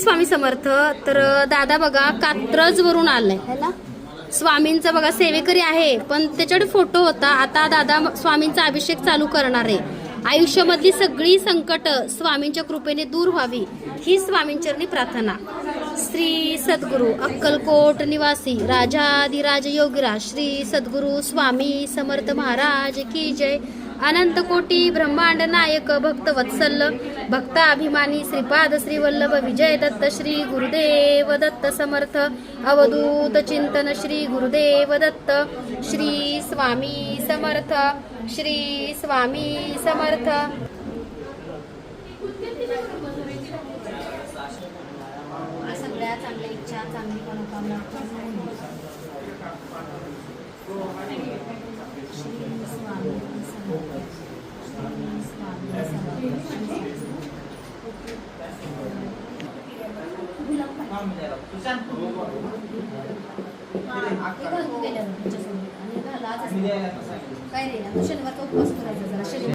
स्वामी समर्थ तर दादा बघा कात्रज वरून आलाय स्वामींचा बघा सेवेकरी आहे पण त्याच्याकडे फोटो होता. आता दादा स्वामींचा अभिषेक चालू करणार आहे. आयुष्यामधली सगळी संकट स्वामींच्या कृपेने दूर व्हावी ही स्वामींचरणी प्रार्थना. श्री सद्गुरू अक्कलकोट निवासी राजाधिराज योगीराज श्री सद्गुरू स्वामी समर्थ महाराज की जय. अनंत कोटी ब्रह्मांड नायक भक्त वत्सल भक्ताभिमानी श्रीपाद श्री वल्लभ विजय दत्त श्री गुरुदेव दत्त समर्थ अवधूत चिंतन श्री गुरुदेव दत्त श्री स्वामी समर्थ श्री स्वामी समर्थ सगळ्या चांगल्या इच्छा चांगली मनोकामना श्री स्वामी समर्थ श्री स्वामी समर्थ हे घालून गेल्यावर तुमच्यासमोर. आणि हे. घाला आजच. काय रे शनिवारचा उपवास करायचा जरा. शनिवार